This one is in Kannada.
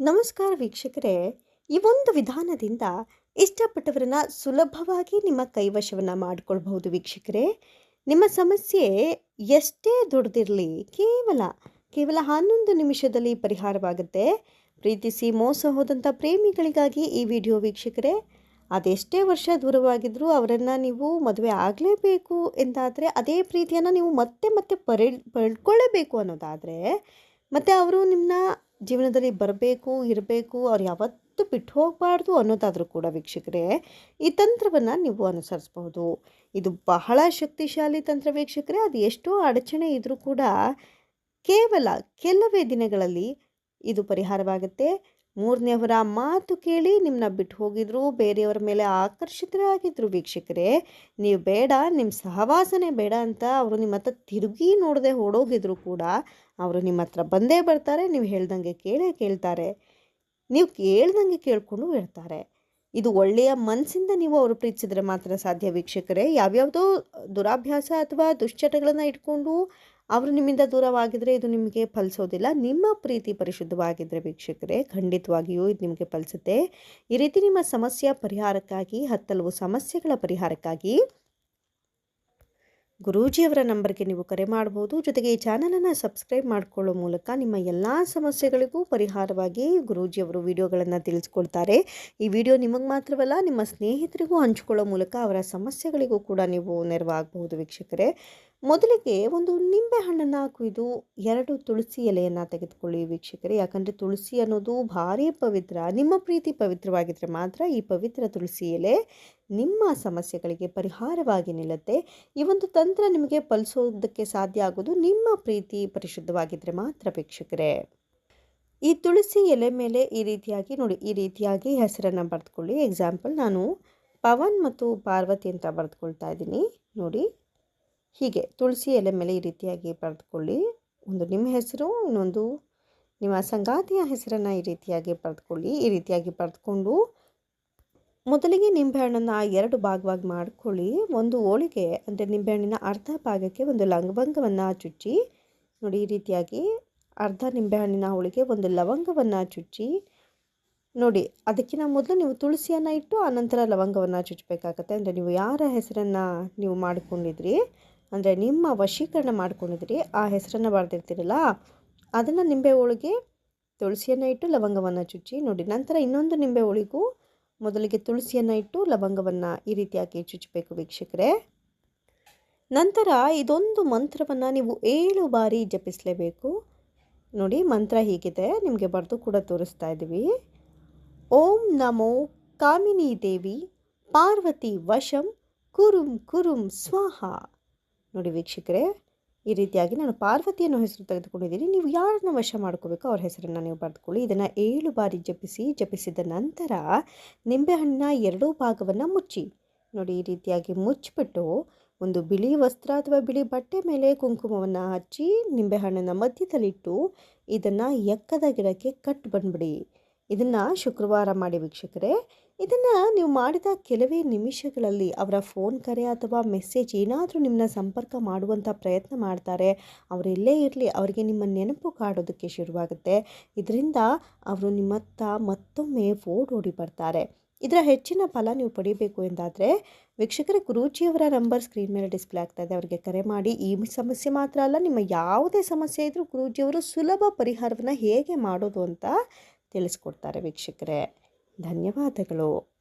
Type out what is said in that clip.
ನಮಸ್ಕಾರ ವೀಕ್ಷಕರೇ. ಈ ಒಂದು ವಿಧಾನದಿಂದ ಇಷ್ಟಪಟ್ಟವರನ್ನ ಸುಲಭವಾಗಿ ನಿಮ್ಮ ಕೈವಶವನ್ನು ಮಾಡಿಕೊಳ್ಬಹುದು ವೀಕ್ಷಕರೇ. ನಿಮ್ಮ ಸಮಸ್ಯೆ ಎಷ್ಟೇ ದೊಡ್ಡದಿರಲಿ ಕೇವಲ ಕೇವಲ ಹನ್ನೊಂದು ನಿಮಿಷದಲ್ಲಿ ಪರಿಹಾರವಾಗುತ್ತೆ. ಪ್ರೀತಿಸಿ ಮೋಸ ಹೋದಂಥ ಪ್ರೇಮಿಗಳಿಗಾಗಿ ಈ ವಿಡಿಯೋ ವೀಕ್ಷಕರೇ. ಅದೆಷ್ಟೇ ವರ್ಷ ದೂರವಾಗಿದ್ದರೂ ಅವರನ್ನು ನೀವು ಮದುವೆ ಆಗಲೇಬೇಕು ಎಂದಾದರೆ ಅದೇ ಪ್ರೀತಿಯನ್ನು ನೀವು ಮತ್ತೆ ಮತ್ತೆ ಪರಿ ಪಡ್ಕೊಳ್ಳೇಬೇಕು ಅನ್ನೋದಾದರೆ, ಮತ್ತು ಅವರು ನಿಮ್ಮನ್ನ ಜೀವನದಲ್ಲಿ ಬರಬೇಕು, ಇರಬೇಕು, ಅವ್ರು ಯಾವತ್ತೂ ಬಿಟ್ಟು ಹೋಗಬಾರ್ದು ಅನ್ನೋದಾದರೂ ಕೂಡ ವೀಕ್ಷಕರೇ, ಈ ತಂತ್ರವನ್ನು ನೀವು ಅನುಸರಿಸ್ಬಹುದು. ಇದು ಬಹಳ ಶಕ್ತಿಶಾಲಿ ತಂತ್ರ ವೀಕ್ಷಕರೇ, ಅದು ಎಷ್ಟೋ ಅಡಚಣೆ ಇದ್ದರೂ ಕೂಡ ಕೇವಲ ಕೆಲವೇ ದಿನಗಳಲ್ಲಿ ಇದು ಪರಿಹಾರವಾಗುತ್ತೆ. ಮೂರನೇವರ ಮಾತು ಕೇಳಿ ನಿಮ್ಮನ್ನ ಬಿಟ್ಟು ಹೋಗಿದ್ರು. ಬೇರೆಯವರ ಮೇಲೆ ಆಕರ್ಷಿತರಾಗಿದ್ರು ವೀಕ್ಷಕರೇ. ನೀವು ಬೇಡ ನಿಮ್ಮ ಸಹವಾಸನೆ ಬೇಡ ಅಂತ ಅವರು ನಿಮ್ಮ ಹತ್ರ ತಿರುಗಿ ನೋಡದೆ ಓಡೋಗಿದ್ರು ಕೂಡ ಅವರು ನಿಮ್ಮ ಹತ್ರ ಬಂದೇ ಬರ್ತಾರೆ. ನೀವು ಹೇಳ್ದಂಗೆ ಕೇಳೇ ಕೇಳ್ತಾರೆ. ನೀವು ಕೇಳ್ದಂಗೆ ಕೇಳಿಕೊಂಡು ಹೇಳ್ತಾರೆ ಇದು ಒಳ್ಳೆಯ ಮನಸ್ಸಿಂದ ನೀವು ಅವರು ಪ್ರೀತಿಸಿದ್ರೆ ಮಾತ್ರ ಸಾಧ್ಯ ವೀಕ್ಷಕರೇ. ಯಾವ್ಯಾವುದೋ ದುರಾಭ್ಯಾಸ ಅಥವಾ ದುಶ್ಚಟಗಳನ್ನು ಇಟ್ಕೊಂಡು ಅವರು ನಿಮ್ಮಿಂದ ದೂರವಾಗಿದ್ದರೆ ಇದು ನಿಮಗೆ ಫಲಿಸೋದಿಲ್ಲ. ನಿಮ್ಮ ಪ್ರೀತಿ ಪರಿಶುದ್ಧವಾಗಿದ್ದರೆ ವೀಕ್ಷಕರೇ, ಖಂಡಿತವಾಗಿಯೂ ಇದು ನಿಮಗೆ ಫಲಿಸುತ್ತೆ. ಈ ರೀತಿ ನಿಮ್ಮ ಸಮಸ್ಯೆ ಪರಿಹಾರಕ್ಕಾಗಿ, ಹತ್ತಲವು ಸಮಸ್ಯೆಗಳ ಪರಿಹಾರಕ್ಕಾಗಿ ಗುರೂಜಿಯವರ ನಂಬರ್ಗೆ ನೀವು ಕರೆ ಮಾಡ್ಬೋದು. ಜೊತೆಗೆ ಈ ಚಾನಲನ್ನು ಸಬ್ಸ್ಕ್ರೈಬ್ ಮಾಡಿಕೊಳ್ಳೋ ಮೂಲಕ ನಿಮ್ಮ ಎಲ್ಲ ಸಮಸ್ಯೆಗಳಿಗೂ ಪರಿಹಾರವಾಗಿ ಗುರೂಜಿಯವರು ವಿಡಿಯೋಗಳನ್ನು ತಿಳಿಸ್ಕೊಳ್ತಾರೆ ಈ ವಿಡಿಯೋ ನಿಮಗೆ ಮಾತ್ರವಲ್ಲ, ನಿಮ್ಮ ಸ್ನೇಹಿತರಿಗೂ ಹಂಚಿಕೊಳ್ಳೋ ಮೂಲಕ ಅವರ ಸಮಸ್ಯೆಗಳಿಗೂ ಕೂಡ ನೀವು ನೆರವಾಗಬಹುದು ವೀಕ್ಷಕರೇ. ಮೊದಲಿಗೆ ಒಂದು ನಿಂಬೆ ಹಣ್ಣನ್ನು ಕುಯ್ದು ಎರಡು ತುಳಸಿ ಎಲೆಯನ್ನು ತೆಗೆದುಕೊಳ್ಳಿ ವೀಕ್ಷಕರೇ. ಯಾಕಂದರೆ ತುಳಸಿ ಅನ್ನೋದು ಭಾರಿ ಪವಿತ್ರ, ನಿಮ್ಮ ಪ್ರೀತಿ ಪವಿತ್ರವಾಗಿದ್ದರೆ ಮಾತ್ರ ಈ ಪವಿತ್ರ ತುಳಸಿ ಎಲೆ ನಿಮ್ಮ ಸಮಸ್ಯೆಗಳಿಗೆ ಪರಿಹಾರವಾಗಿ ನಿಲ್ಲುತ್ತೆ. ಈ ಒಂದು ತಂತ್ರ ನಿಮಗೆ ಫಲಿಸೋದಕ್ಕೆ ಸಾಧ್ಯ ಆಗೋದು ನಿಮ್ಮ ಪ್ರೀತಿ ಪರಿಶುದ್ಧವಾಗಿದ್ದರೆ ಮಾತ್ರ ವೀಕ್ಷಕರೇ. ಈ ತುಳಸಿ ಎಲೆ ಮೇಲೆ ಈ ರೀತಿಯಾಗಿ ನೋಡಿ, ಈ ರೀತಿಯಾಗಿ ಹೆಸರನ್ನು ಬರೆದುಕೊಳ್ಳಿ. ಎಕ್ಸಾಂಪಲ್ ನಾನು ಪವನ್ ಮತ್ತು ಪಾರ್ವತಿ ಅಂತ ಬರೆದುಕೊಳ್ತಾ ಇದ್ದೀನಿ. ನೋಡಿ, ಹೀಗೆ ತುಳಸಿ ಎಲೆ ಮೇಲೆ ಈ ರೀತಿಯಾಗಿ ಬರೆದುಕೊಳ್ಳಿ. ಒಂದು ನಿಮ್ಮ ಹೆಸರು, ಇನ್ನೊಂದು ನಿಮ್ಮ ಸಂಗಾತಿಯ ಹೆಸರನ್ನು ಈ ರೀತಿಯಾಗಿ ಬರೆದುಕೊಳ್ಳಿ. ಈ ರೀತಿಯಾಗಿ ಬರೆದುಕೊಂಡು ಮೊದಲಿಗೆ ನಿಂಬೆಹಣ್ಣನ್ನು ಎರಡು ಭಾಗವಾಗಿ ಮಾಡ್ಕೊಳ್ಳಿ. ಒಂದು ಹೋಳಿಗೆ, ಅಂದರೆ ನಿಂಬೆಹಣ್ಣಿನ ಅರ್ಧ ಭಾಗಕ್ಕೆ ಒಂದು ಲವಂಗವನ್ನು ಚುಚ್ಚಿ, ನೋಡಿ ಈ ರೀತಿಯಾಗಿ ಅರ್ಧ ನಿಂಬೆಹಣ್ಣಿನ ಹೋಳಿಗೆ, ಒಂದು ಲವಂಗವನ್ನು ಚುಚ್ಚಿ, ನೋಡಿ ಅದಕ್ಕಿಂತ ಮೊದಲು ನೀವು ತುಳಸಿಯನ್ನು ಇಟ್ಟು ಆನಂತರ ಲವಂಗವನ್ನು ಚುಚ್ಚಬೇಕಾಗತ್ತೆ. ಅಂದರೆ ನೀವು ಯಾರ ಹೆಸರನ್ನು ನೀವು ಮಾಡ್ಕೊಂಡಿದ್ರಿ? ಅಂದರೆ ನಿಮ್ಮ ವಶೀಕರಣ ಮಾಡ್ಕೊಂಡಿದ್ರಿ. ಆ ಹೆಸರನ್ನು ಬರೆದಿರ್ತೀರಲ್ಲ, ಅದನ್ನು ನಿಂಬೆ ಹೋಳಿಗೆ, ತುಳಸಿಯನ್ನು ಇಟ್ಟು ಲವಂಗವನ್ನು ಚುಚ್ಚಿ, ನೋಡಿ ನಂತರ ಇನ್ನೊಂದು ನಿಂಬೆ ಹೋಳಿಗೂ ಮೊದಲಿಗೆ ತುಳಸಿಯನ್ನು ಇಟ್ಟು ಲವಂಗವನ್ನು ಈ ರೀತಿಯಾಗಿ ಚುಚ್ಚಬೇಕು ವೀಕ್ಷಕರೇ. ನಂತರ ಇದೊಂದು ಮಂತ್ರವನ್ನು ನೀವು ಏಳು ಬಾರಿ ಜಪಿಸಲೇಬೇಕು. ನೋಡಿ, ಮಂತ್ರ ಹೀಗಿದೆ. ನಿಮಗೆ ಬರೆದು ಕೂಡ ತೋರಿಸ್ತಾ ಇದ್ದೀವಿ. ಓಂ ನಮೋ ಕಾಮಿನಿ ದೇವಿ, ಪಾರ್ವತಿ ವಶಂ, ಕುರುಂ ಕುರುಂ ಸ್ವಾಹ. ನೋಡಿ ವೀಕ್ಷಕರೇ ಈ ರೀತಿಯಾಗಿ ನಾನು ಪಾರ್ವತಿಯನ್ನು ಹೆಸರು ತೆಗೆದುಕೊಂಡಿದ್ದೀನಿ. ನೀವು ಯಾರನ್ನ ವಶ ಮಾಡ್ಕೋಬೇಕು ಅವ್ರ ಹೆಸರನ್ನು ನೀವು ಬರೆದುಕೊಳ್ಳಿ. ಇದನ್ನು ಏಳು ಬಾರಿ ಜಪಿಸಿ, ಜಪಿಸಿದ ನಂತರ ನಿಂಬೆಹಣ್ಣಿನ ಎರಡೂ ಭಾಗವನ್ನು ಮುಚ್ಚಿ. ನೋಡಿ, ಈ ರೀತಿಯಾಗಿ ಮುಚ್ಚಿಬಿಟ್ಟು ಒಂದು ಬಿಳಿ ವಸ್ತ್ರ ಅಥವಾ ಬಿಳಿ ಬಟ್ಟೆ ಮೇಲೆ ಕುಂಕುಮವನ್ನು ಹಚ್ಚಿ ನಿಂಬೆಹಣ್ಣನ್ನು ಮಧ್ಯದಲ್ಲಿಟ್ಟು ಇದನ್ನು ಎಕ್ಕದ ಗಿಡಕ್ಕೆ ಕಟ್ ಬಂದ್ಬಿಡಿ. ಇದನ್ನು ಶುಕ್ರವಾರ ಮಾಡಿ ವೀಕ್ಷಕರೇ. ಇದನ್ನು ನೀವು ಮಾಡಿದ ಕೆಲವೇ ನಿಮಿಷಗಳಲ್ಲಿ ಅವರ ಫೋನ್ ಕರೆ ಅಥವಾ ಮೆಸೇಜ್ ಏನಾದರೂ ನಿಮ್ಮನ್ನ ಸಂಪರ್ಕ ಮಾಡುವಂಥ ಪ್ರಯತ್ನ ಮಾಡ್ತಾರೆ. ಅವರೆಲ್ಲೇ ಇರಲಿ, ಅವರಿಗೆ ನಿಮ್ಮ ನೆನಪು ಕಾಡೋದಕ್ಕೆ ಶುರುವಾಗುತ್ತೆ. ಇದರಿಂದ ಅವರು ನಿಮ್ಮತ್ತ ಮತ್ತೊಮ್ಮೆ ಓಡೋಡಿ ಬರ್ತಾರೆ. ಇದರ ಹೆಚ್ಚಿನ ಫಲ ನೀವು ಪಡಿಬೇಕು ಎಂದಾದರೆ, ವೀಕ್ಷಕರ ಗುರೂಜಿಯವರ ನಂಬರ್ ಸ್ಕ್ರೀನ್ ಮೇಲೆ ಡಿಸ್ಪ್ಲೇ ಆಗ್ತಾ ಇದೆ. ಅವರಿಗೆ ಕರೆ ಮಾಡಿ, ಈ ಸಮಸ್ಯೆ ಮಾತ್ರ ಅಲ್ಲ, ನಿಮ್ಮ ಯಾವುದೇ ಸಮಸ್ಯೆ ಇದ್ದರೂ ಗುರೂಜಿಯವರು ಸುಲಭ ಪರಿಹಾರವನ್ನು ಹೇಗೆ ಮಾಡೋದು ಅಂತ ತಿಳಿಸ್ಕೊಡ್ತಾರೆ ವೀಕ್ಷಕರೇ. ಧನ್ಯವಾದಗಳು